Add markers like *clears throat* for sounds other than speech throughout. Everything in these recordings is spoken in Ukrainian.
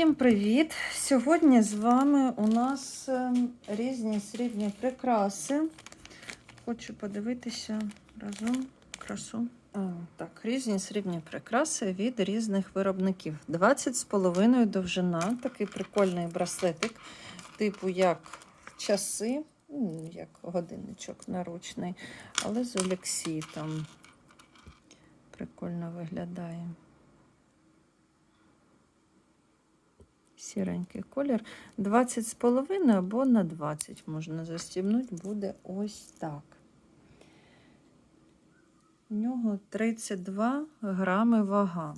Всім привіт! Сьогодні з вами у нас ем, різні срібні прикраси. Хочу подивитися разом красу. Так, різні срібні прикраси від різних виробників. 20 з половиною довжина, такий прикольний браслетик, типу як часи, як годинничок наручний, але з олексітом. Прикольно виглядає. Сіренький колір. 20 з половиною або на 20 можна застібнути, буде ось так. У нього 32 грами вага.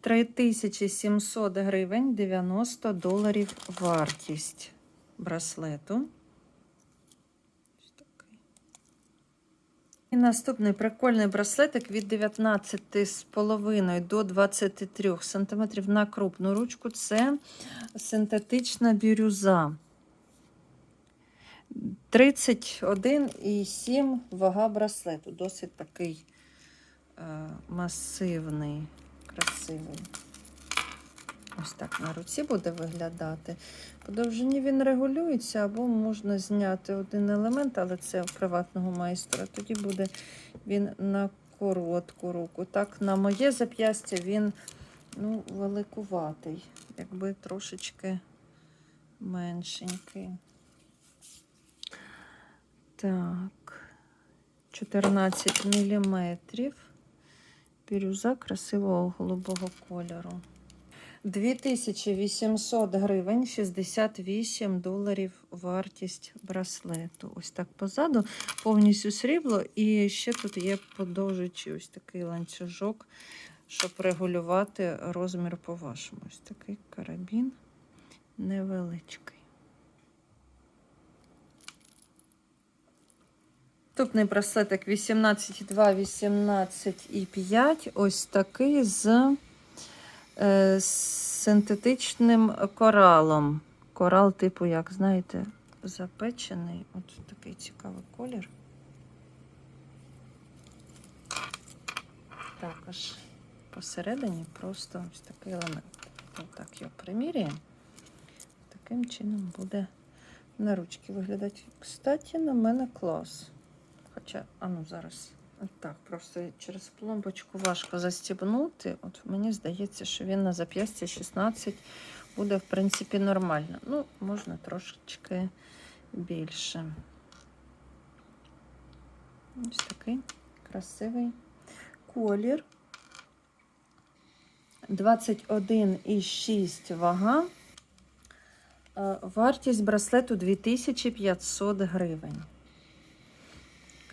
3700 гривень 90 доларів вартість браслету. Ось такий. І наступний прикольний браслетик від 19,5 до 23 см на крупну ручку. Це синтетична бірюза. 31,7 вага браслету. Досить такий е, масивний, красивий. Ось так на руці буде виглядати. По довжині він регулюється, або можна зняти один елемент, але це у приватного майстра. Тоді буде він на коротку руку. Так, на моє зап'ястя він ну, великуватий, якби трошечки меншенький. Так, 14 міліметрів. Бірюза красивого голубого кольору. 2800 гривень, 68 доларів вартість браслету. Ось так позаду, повністю срібло. І ще тут є подовжуючий ось такий ланцюжок, щоб регулювати розмір по-вашому. Ось такий карабін невеличкий. Наступний браслетик 18,2, 18,5. Ось такий з е, синтетичним коралом. Корал, типу, як знаєте, запечений. От такий цікавий колір. Також посередині просто ось такий елемент. Ось так його приміряємо. Таким чином буде на ручки виглядати. Кстати, на мене клас. Хоча, а ну зараз. Так, просто через пломбочку важко застібнути. От мені здається, що він на зап'ясті 16 буде, в принципі, нормально. Ну, можна трошечки більше. Ось такий красивий колір. 21,6 вага. Е, Вартість браслету 2500 гривень.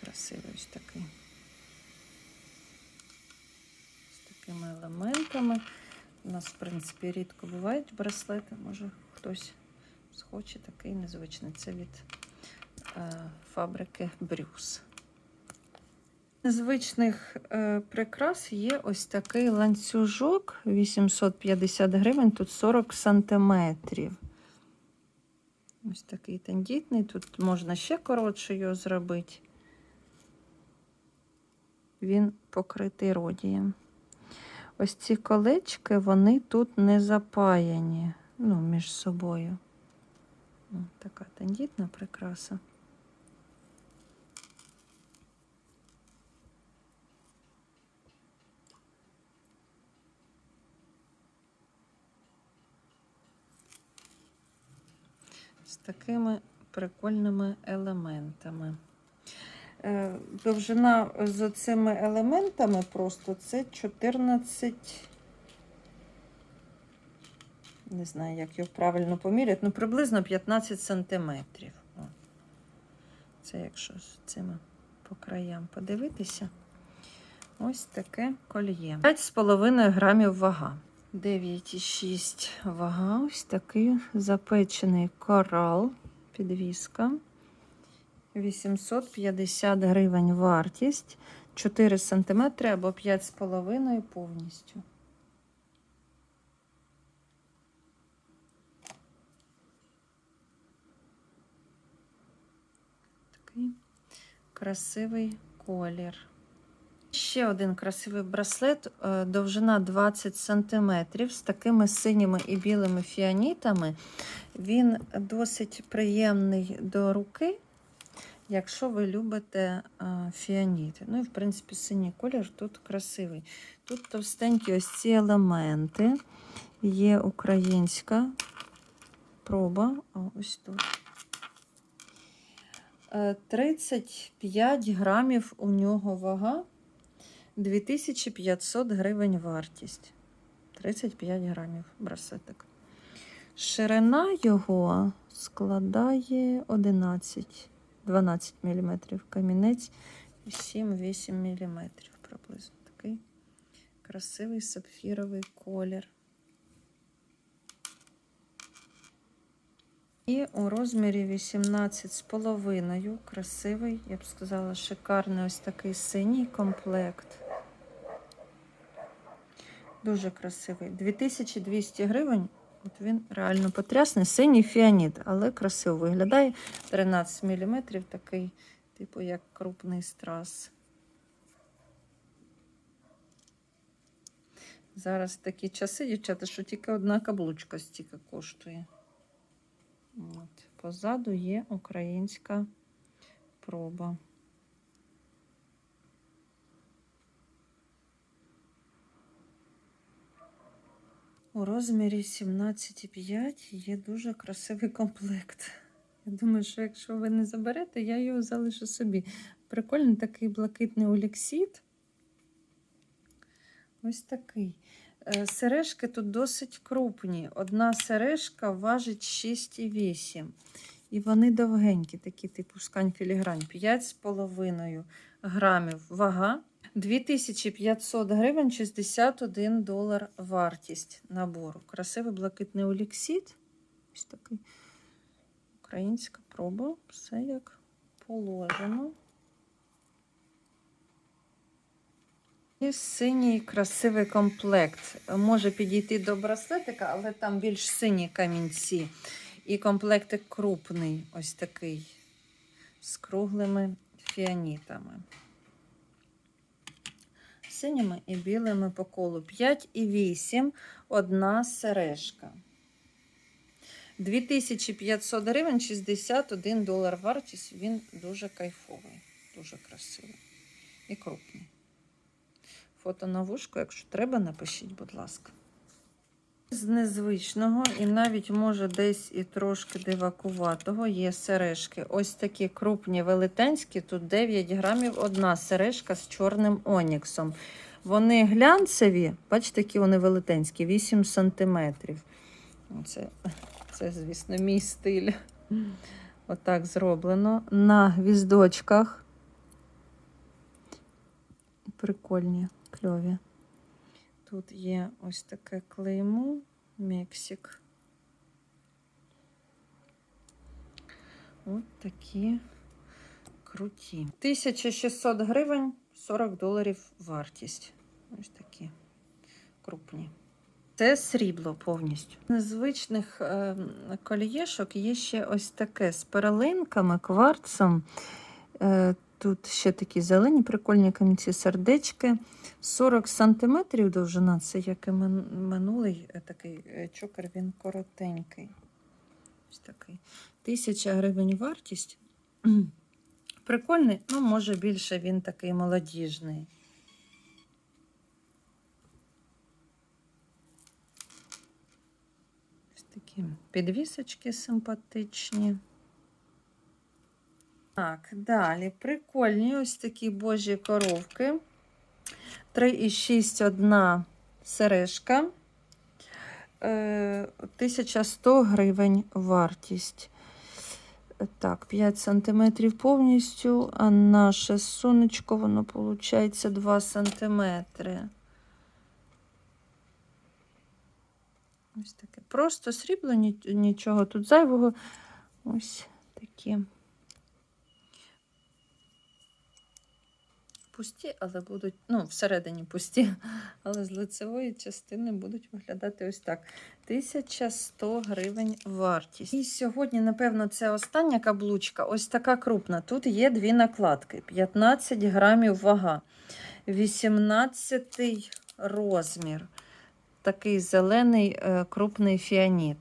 Красивий ось такий. З такими елементами. У нас, в принципі, рідко бувають браслети. Може, хтось схоче такий незвичний. Це від е, фабрики Брюс. Незвичних е, прикрас є ось такий ланцюжок 850 гривень, тут 40 сантиметрів. Ось такий тендітний. Тут можна ще коротше його зробити. Він покритий родієм. Ось ці колечки, вони тут не запаяні ну, між собою. Така тендітна прикраса. З такими прикольними елементами. Е, Довжина з цими елементами просто це 14. Не знаю, як його правильно поміряти, ну приблизно 15 сантиметрів. Це якщо з цими по краям подивитися. Ось таке кольє. 5,5 грамів вага. 9,6 вага. Ось такий запечений корал, підвіска. 850 гривень вартість, 4 см або 5,5 повністю. Такий красивий колір. ще один красивий браслет, е, довжина 20 см з такими синіми і білими фіанітами. Він досить приємний до руки, якщо ви любите е, фіаніти. Ну і, в принципі, синій колір тут красивий. Тут товстенькі ось ці елементи. Є українська проба. О, ось тут. Е, 35 грамів у нього вага, 2500 гривень вартість. 35 грамів браслетик. Ширина його складає 11, 12 мм. Камінець 7-8 мм приблизно. Такий красивий сапфіровий колір. І у розмірі 18 з половиною. Красивий, я б сказала, шикарний ось такий синій комплект. Дуже красивий. 2200 гривень. От він реально потрясний. Синій фіаніт, але красиво виглядає. 13 мм, такий, типу, як крупний страс. Зараз такі часи, дівчата, що тільки одна каблучка стільки коштує. От. Позаду є українська проба. У розмірі 17,5 є дуже красивий комплект. Я думаю, що якщо ви не заберете, я його залишу собі. Прикольний такий блакитний олексіт. Ось такий. Е, Сережки тут досить крупні. Одна сережка важить 6,8. І вони довгенькі, такі типу скань філігрань. 5,5 грамів вага. 2500 гривень 61 долар вартість набору. Красивий блакитний оліксід. Ось такий українська проба. Все як положено. І синій красивий комплект. Може підійти до браслетика, але там більш сині камінці. І комплектик крупний, ось такий, з круглими фіанітами. Синіми і білими по колу. 5 і 8, одна сережка. 2500 гривень, 61 долар вартість. Він дуже кайфовий, дуже красивий і крупний. Фото на вушку, якщо треба, напишіть, будь ласка. З незвичного і навіть може десь і трошки дивакуватого є сережки.Ось такі крупні велетенські, тут 9 грамів одна сережка з чорним оніксом. Вони глянцеві, бачите, які вони велетенські, 8 сантиметрів. Це, це, звісно, мій стиль. Отак зроблено. На гвіздочках. Прикольні, кльові. Тут є ось таке клеймо Мексик. От такі круті. 1600 гривень, 40 доларів вартість. Ось такі крупні. Це срібло повністю. Незвичних е, колієшок є ще ось таке з перелинками, кварцом. Е, Тут ще такі зелені, прикольні камінці сердечки. 40 см довжина, це як і минулий е, такий е, чокер, він коротенький. Ось такий. Тисяча гривень вартість. *clears throat* Прикольний, ну, може, більше він такий молодіжний. Ось такі підвісочки симпатичні. Так, далі прикольні ось такі божі коровки. 3,6 одна сережка. Е, 1100 гривень вартість. Так, 5 см повністю, а наше сонечко, воно виходить 2 см. Ось таке. Просто срібло, нічого тут зайвого. Ось такі. Пусті, але будуть, ну, всередині пусті, *laughs* але з лицевої частини будуть виглядати ось так. 1100 гривень вартість. І сьогодні, напевно, це остання каблучка, ось така крупна. Тут є дві накладки: 15 грамів вага. 18 розмір. Такий зелений е, крупний фіаніт.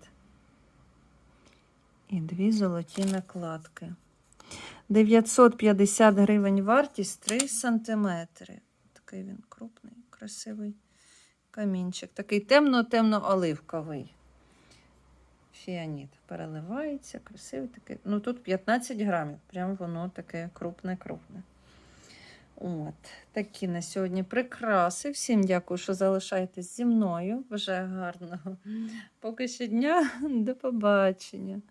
І дві золоті накладки. 950 гривень вартість 3 сантиметри. Такий він крупний, красивий камінчик. Такий темно-темно-оливковий. Фіаніт переливається, красивий такий. Ну тут 15 грамів. Прям воно таке крупне-крупне. От, такі на сьогодні прикраси. Всім дякую, що залишаєтесь зі мною. Бажаю гарного поки що дня. *laughs* До побачення.